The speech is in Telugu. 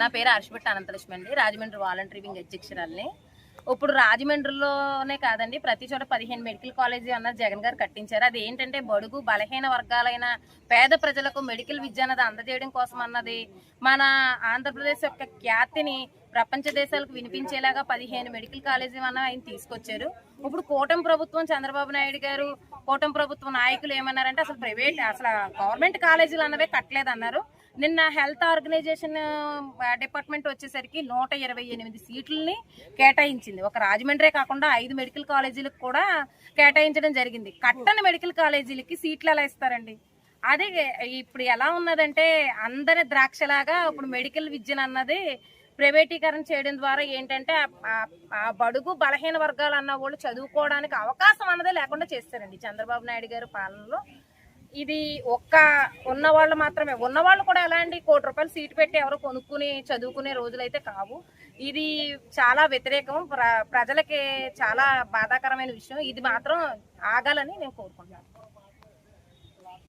నా పేరు హర్షపెట్టి అనంతలక్ష్మి అండి. రాజమండ్రి వాలంటరీ వింగ్ అధ్యక్షురాలని. ఇప్పుడు రాజమండ్రిలోనే కాదండి ప్రతి చోట పదిహేను మెడికల్ కాలేజీ అన్నది జగన్ గారు కట్టించారు. అది ఏంటంటే బడుగు బలహీన వర్గాలైన పేద ప్రజలకు మెడికల్ విద్య అన్నది అందజేయడం కోసం అన్నది మన ఆంధ్రప్రదేశ్ యొక్క ఖ్యాతిని ప్రపంచ దేశాలకు వినిపించేలాగా పదిహేను మెడికల్ కాలేజీ అన్న ఆయన తీసుకొచ్చారు. ఇప్పుడు కూటమి ప్రభుత్వం చంద్రబాబు నాయుడు గారు కూటమి ప్రభుత్వం నాయకులు ఏమన్నారంటే అసలు ప్రైవేట్ అసలు గవర్నమెంట్ కాలేజీలు అన్నవే కట్టలేదన్నారు. నిన్న హెల్త్ ఆర్గనైజేషన్ డిపార్ట్మెంట్ వచ్చేసరికి నూట ఇరవై ఎనిమిది సీట్లని కేటాయించింది. ఒక రాజమండ్రే కాకుండా ఐదు మెడికల్ కాలేజీలకు కూడా కేటాయించడం జరిగింది. కట్టని మెడికల్ కాలేజీలకి సీట్లు ఎలా ఇస్తారండి? అదే ఇప్పుడు ఎలా ఉన్నదంటే అందరి ద్రాక్షలాగా ఇప్పుడు మెడికల్ విద్యను అన్నది ప్రైవేటీకరణ చేయడం ద్వారా ఏంటంటే ఆ- బడుగు బలహీన వర్గాలు అన్న వాళ్ళు చదువుకోవడానికి అవకాశం అన్నదే లేకుండా చేస్తారండి చంద్రబాబు నాయుడు గారి పాలనలో. ఇది ఒక్క ఉన్న వాళ్ళు మాత్రమే. ఉన్న వాళ్ళు కూడా ఎలా అండి? కోటి రూపాయలు సీటు పెట్టి ఎవరు కొనుక్కుని చదువుకునే రోజులైతే కావు. ఇది చాలా వ్యతిరేకం. ప్ర ప్రజలకి చాలా బాధాకరమైన విషయం. ఇది మాత్రం ఆగాలని నేను కోరుకుంటున్నాను.